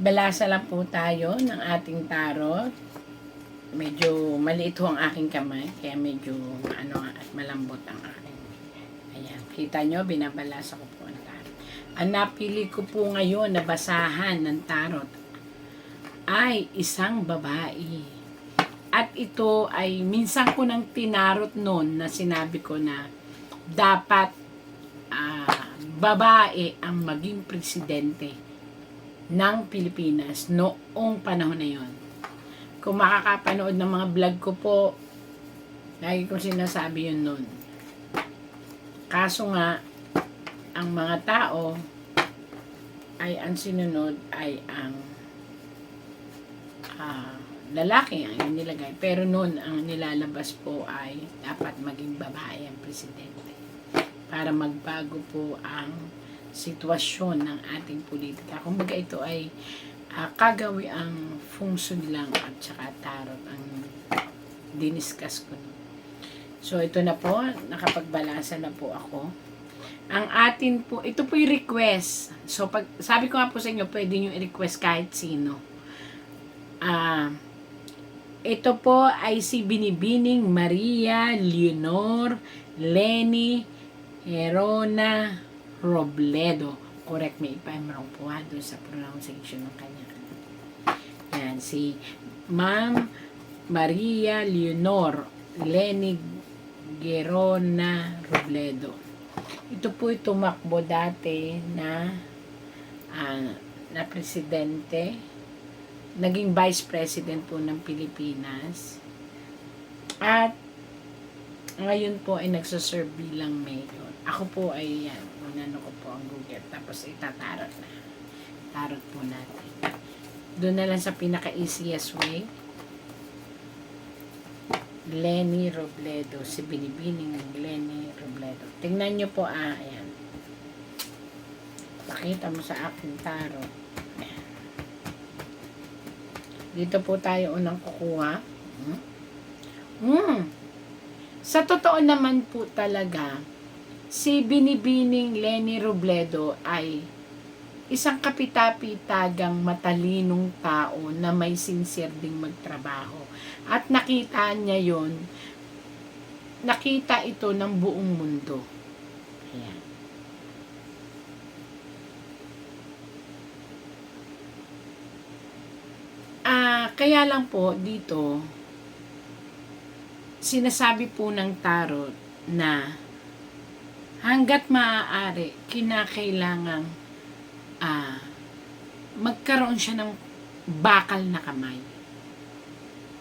Balasa lang po tayo ng ating tarot. Medyo maliit ho ang aking kamay, kaya medyo ano at malambot ang aking. Ayan, kita nyo, binabalasa ko po ang tarot. Ang napili ko po ngayon na basahan ng tarot ay isang babae. At ito ay minsan ko nang tinarot noon na sinabi ko na dapat ah, babae ang maging presidente ng Pilipinas noong panahon na yon. Kung makakapanood ng mga vlog ko po, lagi ko sinasabi yun noon. Kaso nga, ang mga tao ay ang sinunod ay ang ah, lalaki ang inilagay. Pero noon, ang nilalabas po ay dapat maging babae ang presidente para magbago po ang sitwasyon ng ating politika. Kumbaga ito ay uh, kagawi ang function lang at saka tarot ang diniscuss ko. So ito na po, nakapagbalasa na po ako. Ang atin po, ito po yung request. So pag sabi ko nga po sa inyo, pwede nyo i-request kahit sino. Ah, ito po ay si Binibining Maria Leonor Lenny Herona Robledo. Correct me if I'm wrong po ha, doon sa pronunciation ng kanya. Yan, si Ma'am Maria Leonor Lenny Gerona Robledo. Ito po tumakbo dati na ah, na presidente, naging vice president po ng Pilipinas. At ngayon po ay nagsaserve bilang mayor. Ako po ay yan, unano ko po ang Google. Tapos itatarot na. Tarot po natin. Doon na lang sa pinaka-easiest way. Lenny Robledo. Si Binibining ng Lenny Robledo. Tingnan nyo po, ah, ayan. Pakita mo sa aking tarot. Dito po tayo unang kukuha. Hmm? Hmm. Sa totoo naman po talaga, si Binibining Lenny Robledo ay isang kapitapitagang matalinong tao na may sincere ding magtrabaho. At nakita niya yon nakita ito ng buong mundo. Ayan. Ah, kaya lang po dito, sinasabi po ng tarot na hanggat maaari, kinakailangang ah, magkaroon siya ng bakal na kamay.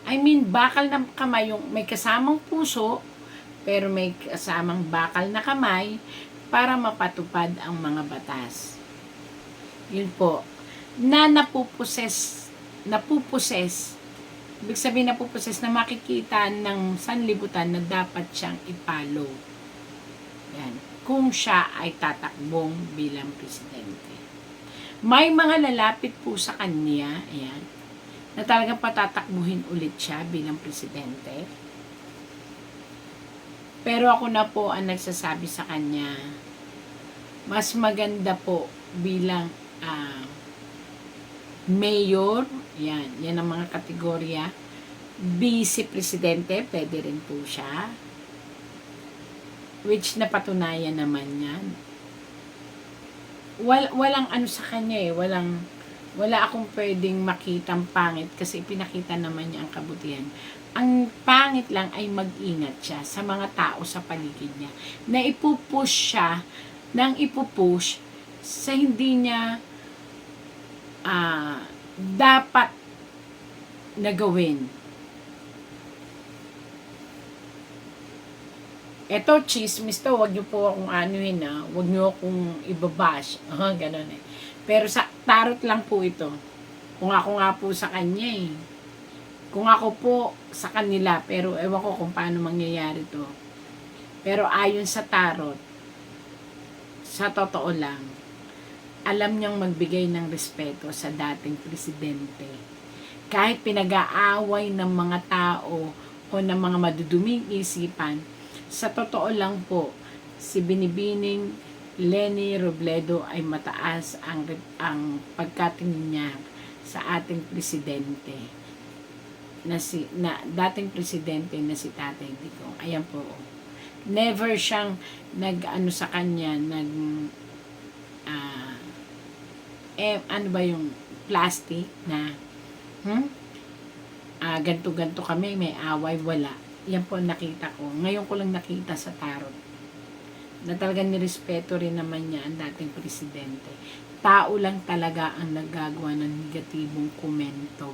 I mean, bakal na kamay, yung may kasamang puso, pero may kasamang bakal na kamay para mapatupad ang mga batas. Yun po. Na napuposes, napuposes, ibig sabihin napuposes na makikita ng sanlibutan na dapat siyang ipalo. Yan. Kung siya ay tatakbong bilang presidente. May mga lalapit po sa kanya, ayan, na talagang patatakbuhin ulit siya bilang presidente. Pero ako na po ang nagsasabi sa kanya, mas maganda po bilang ah, mayor, yan, yan ang mga kategorya, vice presidente, pwede rin po siya, which napatunayan naman yan. Wal, walang ano sa kanya eh, walang, wala akong pwedeng makitang pangit kasi pinakita naman niya ang kabutihan. Ang pangit lang ay mag-ingat siya sa mga tao sa paligid niya. Na ipupush siya nang ipupush sa hindi niya ah, dapat na gawin. Eto, chismis to, wag niyo po akong anuhin ha. Wag niyo akong ibabash. Ah, ganun eh. Pero sa tarot lang po ito. Kung ako nga po sa kanya eh. Kung ako po sa kanila, pero ewan ko kung paano mangyayari to. Pero ayon sa tarot, sa totoo lang, alam niyang magbigay ng respeto sa dating presidente. Kahit pinag-aaway ng mga tao o ng mga maduduming isipan, sa totoo lang po, si Binibining Lenny Robledo ay mataas ang, ang pagkatingin niya sa ating presidente na si na dating presidente na si Tatay Digong. Ayan po. Never siyang nag-ano sa kanya, nag ah eh, ano ba yung plastic na hmm? ah ganto-ganto kami, may away, wala. Yan po ang nakita ko. Ngayon ko lang nakita sa tarot. Na talagang nirespeto rin naman niya ang dating presidente. Tao lang talaga ang naggagawa ng negatibong komento.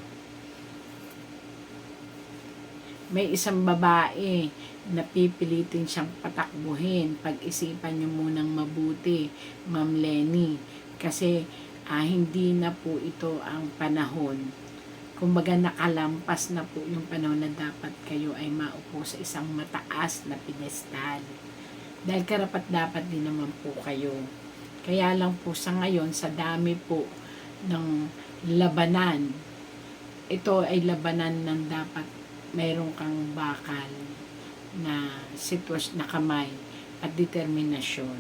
May isang babae na pipilitin siyang patakbuhin. Pag-isipan niyo munang mabuti, Ma'am Lenny. Kasi ah, hindi na po ito ang panahon kumbaga nakalampas na po yung panahon na dapat kayo ay maupo sa isang mataas na pedestal. Dahil karapat dapat din naman po kayo. Kaya lang po sa ngayon, sa dami po ng labanan, ito ay labanan ng dapat mayroon kang bakal na sitwasyon na kamay at determinasyon.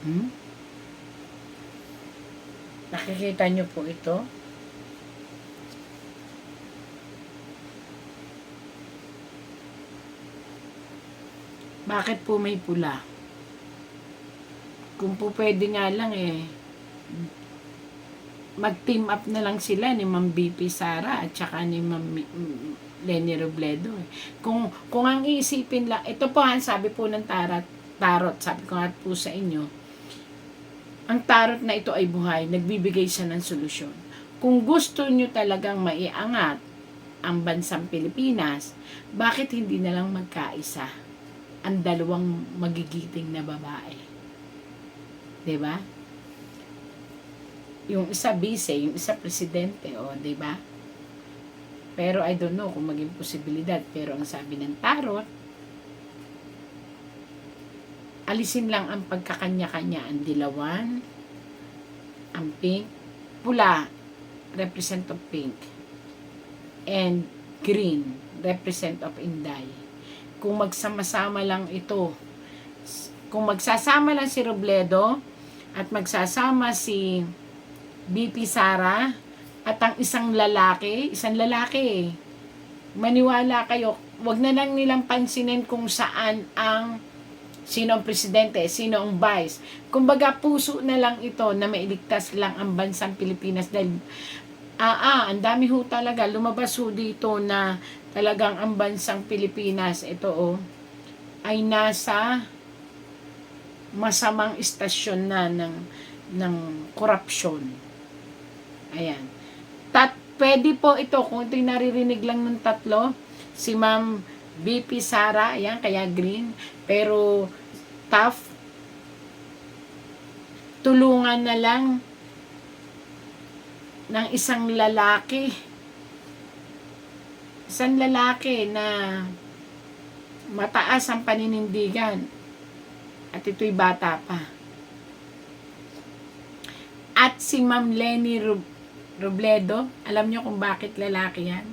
Hmm? Nakikita niyo po ito? Bakit po may pula? Kung po pwede nga lang eh, mag-team up na lang sila ni Ma'am BP Sara at saka ni Ma'am Lenny Robledo. Eh. Kung, kung ang iisipin lang, ito po han, sabi po ng tarot, tarot, sabi ko nga po sa inyo, ang tarot na ito ay buhay, nagbibigay siya ng solusyon. Kung gusto nyo talagang maiangat ang bansang Pilipinas, bakit hindi na lang magkaisa ang dalawang magigiting na babae? ba? Yung isa vice, yung isa presidente, o 'di ba? Pero I don't know kung maging posibilidad, pero ang sabi ng tarot, alisin lang ang pagkakanya-kanya ang dilawan, ang pink, pula, represent of pink, and green, represent of Inday. Kung magsama-sama lang ito, kung magsasama lang si Robledo, at magsasama si BP Sara, at ang isang lalaki, isang lalaki maniwala kayo, wag na lang nilang pansinin kung saan ang sino ang presidente, sino ang vice. Kumbaga, puso na lang ito na mailigtas lang ang bansang Pilipinas dahil ah, ah, ang dami ho talaga, lumabas ho dito na talagang ang bansang Pilipinas, ito oh, ay nasa masamang istasyon na ng, ng korupsyon. Ayan. Tat, pwede po ito, kung ito'y naririnig lang ng tatlo, si Ma'am BP Sara, ayan, kaya green, pero tough, tulungan na lang ng isang lalaki, isang lalaki na mataas ang paninindigan at ito'y bata pa. At si Ma'am Lenny Rob- Robledo, alam niyo kung bakit lalaki yan?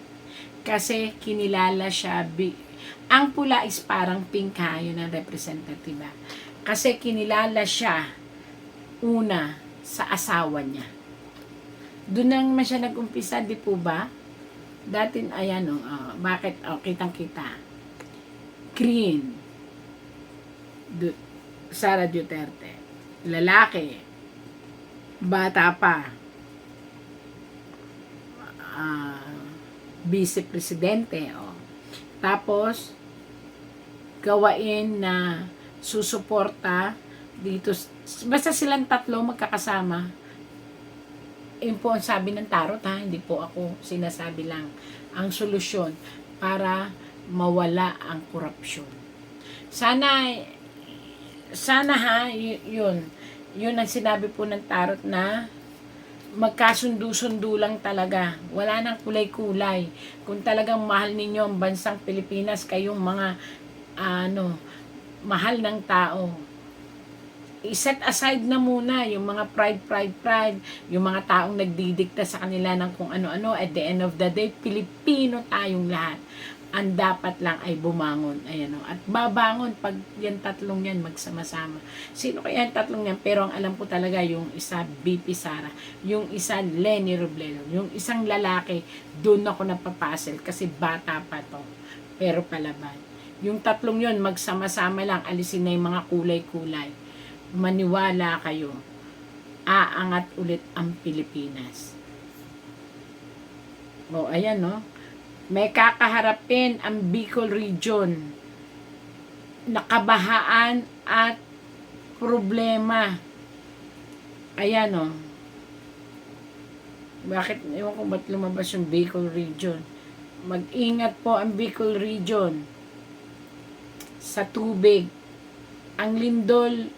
Kasi kinilala siya, ang pula is parang pink ha, yun ang representative ha. Kasi kinilala siya una sa asawa niya. Doon nang siya nag-umpisa, di po ba? Dati, ayan o, oh, bakit, oh, kitang-kita. Green. Du- Sara Duterte. Lalaki. Bata pa. Ah, vice-presidente. Oh. Tapos, gawain na susuporta dito. Basta silang tatlo magkakasama. Yun po ang sabi ng tarot ha. Hindi po ako sinasabi lang. Ang solusyon para mawala ang korupsyon. Sana sana ha, yun. Yun ang sinabi po ng tarot na magkasundo-sundo lang talaga. Wala nang kulay-kulay. Kung talagang mahal ninyo ang bansang Pilipinas, kayong mga ano, mahal ng tao. I-set aside na muna yung mga pride, pride, pride, yung mga taong nagdidikta sa kanila ng kung ano-ano. At the end of the day, Pilipino tayong lahat. ang dapat lang ay bumangon. Ayan o. At babangon pag yan tatlong yan magsama-sama. Sino kaya yung tatlong yan? Pero ang alam ko talaga yung isa BP Sara, yung isa Lenny Robledo, yung isang lalaki, doon ako napapasel kasi bata pa to. Pero palaban. Yung tatlong yon magsama-sama lang, alisin na yung mga kulay-kulay. Maniwala kayo, aangat ulit ang Pilipinas. O, ayan no. May kakaharapin ang Bicol Region. Nakabahaan at problema. Ayan o. Bakit, ewan ko ba't lumabas yung Bicol Region. Mag-ingat po ang Bicol Region sa tubig. Ang lindol,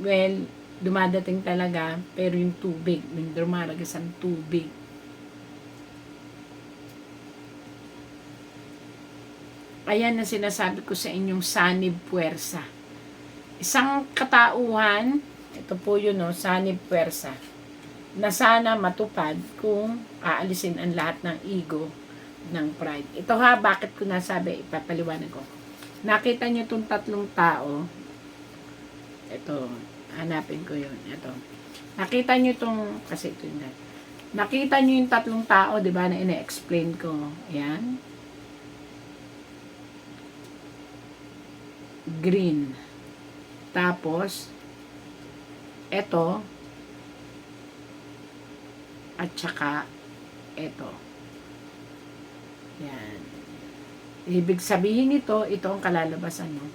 well, dumadating talaga, pero yung tubig, yung dumaragas ang tubig. Ayan ang sinasabi ko sa inyong sanib puwersa. Isang katauhan, ito po yun no, sanib puwersa, na sana matupad kung aalisin ang lahat ng ego ng pride. Ito ha, bakit ko nasabi, ipapaliwanag ko. Nakita niyo itong tatlong tao, ito, hanapin ko yun, ito. Nakita niyo itong, kasi ito yun, nakita niyo yung tatlong tao, di ba, na ina-explain ko, yan, green. Tapos, eto, at saka, eto. Yan. Ibig sabihin nito, ito ang kalalabasan mo.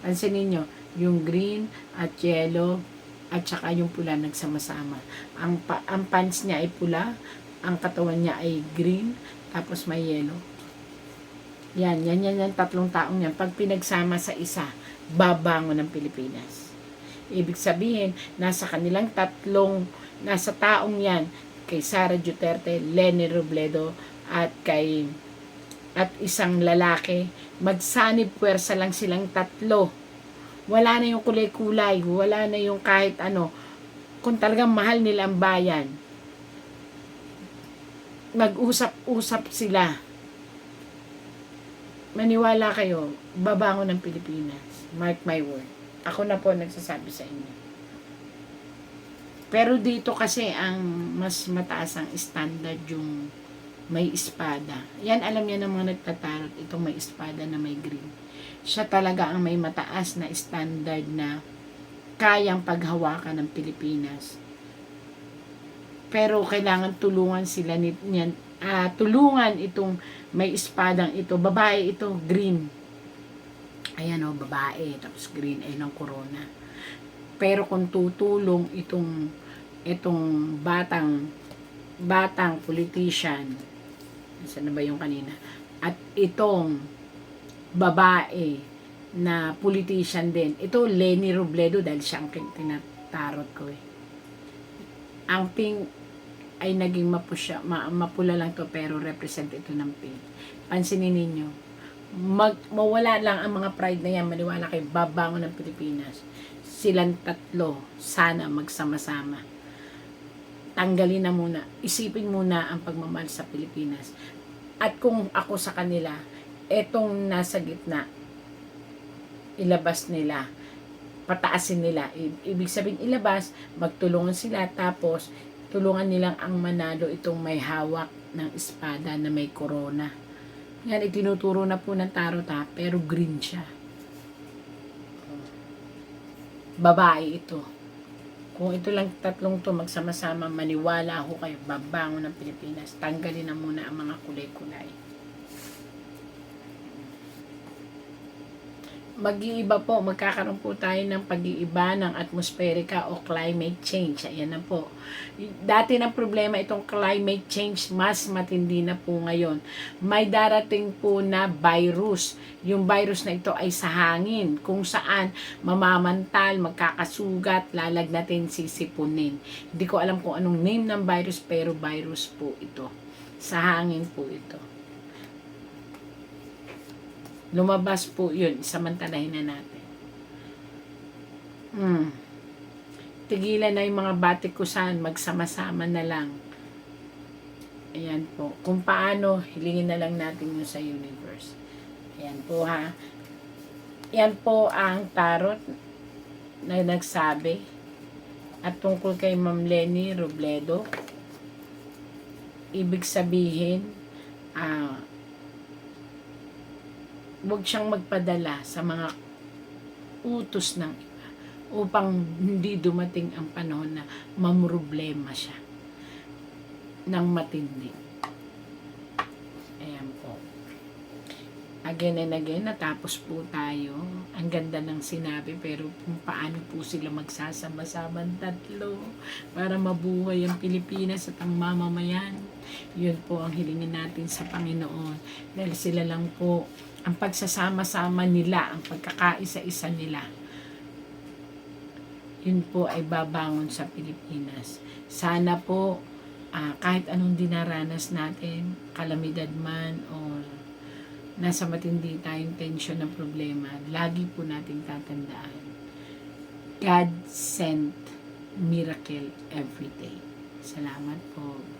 Pansinin nyo, yung green at yellow at saka yung pula nagsama-sama. Ang, pa, ang pants niya ay pula, ang katawan niya ay green, tapos may yellow. Yan, yan, yan, yan, tatlong taong yan. Pag pinagsama sa isa, babangon ng Pilipinas. Ibig sabihin, nasa kanilang tatlong, nasa taong yan, kay Sara Duterte, Lenny Robledo, at kay, at isang lalaki, magsanib puwersa lang silang tatlo. Wala na yung kulay-kulay, wala na yung kahit ano, kung talagang mahal nila ang bayan, mag-usap-usap sila maniwala kayo, babangon ng Pilipinas. Mark my word. Ako na po nagsasabi sa inyo. Pero dito kasi ang mas mataas ang standard yung may espada. Yan alam niya ng mga nagtatarot, itong may espada na may green. Siya talaga ang may mataas na standard na kayang paghawakan ng Pilipinas. Pero kailangan tulungan sila niyan, ah, tulungan itong may espadang ito. Babae ito, green. Ayan o, babae. Tapos green ay ng corona. Pero kung tutulong itong itong batang batang politician saan na ba yung kanina at itong babae na politician din ito Lenny Robledo dahil siya ang tinatarot ko eh ang pink ay naging mapusya, ma, mapula lang to pero represent ito ng pink. Pansinin ninyo, mag, mawala lang ang mga pride na yan, maniwala kay babangon ng Pilipinas. Silang tatlo, sana magsama-sama. Tanggalin na muna, isipin muna ang pagmamahal sa Pilipinas. At kung ako sa kanila, etong nasa gitna, ilabas nila, pataasin nila. Ibig sabihin ilabas, magtulungan sila, tapos tulungan nilang ang manalo itong may hawak ng espada na may corona. Yan, itinuturo na po ng tarot ha, pero green siya. Babae ito. Kung ito lang tatlong to magsama-sama, maniwala ako kayo, babangon ng Pilipinas. Tanggalin na muna ang mga kulay-kulay. Mag-iiba po, magkakaroon po tayo ng pag-iiba ng atmosferika o climate change. Ayan na po. Dati ng problema itong climate change, mas matindi na po ngayon. May darating po na virus. Yung virus na ito ay sa hangin, kung saan mamamantal, magkakasugat, lalagnatin, sisipunin. Hindi ko alam kung anong name ng virus, pero virus po ito. Sa hangin po ito lumabas po yun, samantalahin na natin. Hmm. Tigilan na yung mga batikusan, magsama-sama na lang. Ayan po. Kung paano, hilingin na lang natin yun sa universe. Ayan po ha. Yan po ang tarot na nagsabi at tungkol kay Ma'am Lenny Robledo. Ibig sabihin, ah, huwag siyang magpadala sa mga utos ng iba upang hindi dumating ang panahon na mamroblema siya ng matindi. Ayan po. Again and again, natapos po tayo. Ang ganda ng sinabi, pero kung paano po sila magsasama-samang tatlo para mabuhay ang Pilipinas at ang mamamayan. Yun po ang hilingin natin sa Panginoon. Dahil sila lang po, ang pagsasama-sama nila, ang pagkakaisa-isa nila, yun po ay babangon sa Pilipinas. Sana po, ah, kahit anong dinaranas natin, kalamidad man o nasa matindi tayong tension ng problema, lagi po nating tatandaan. God sent miracle every day. Salamat po.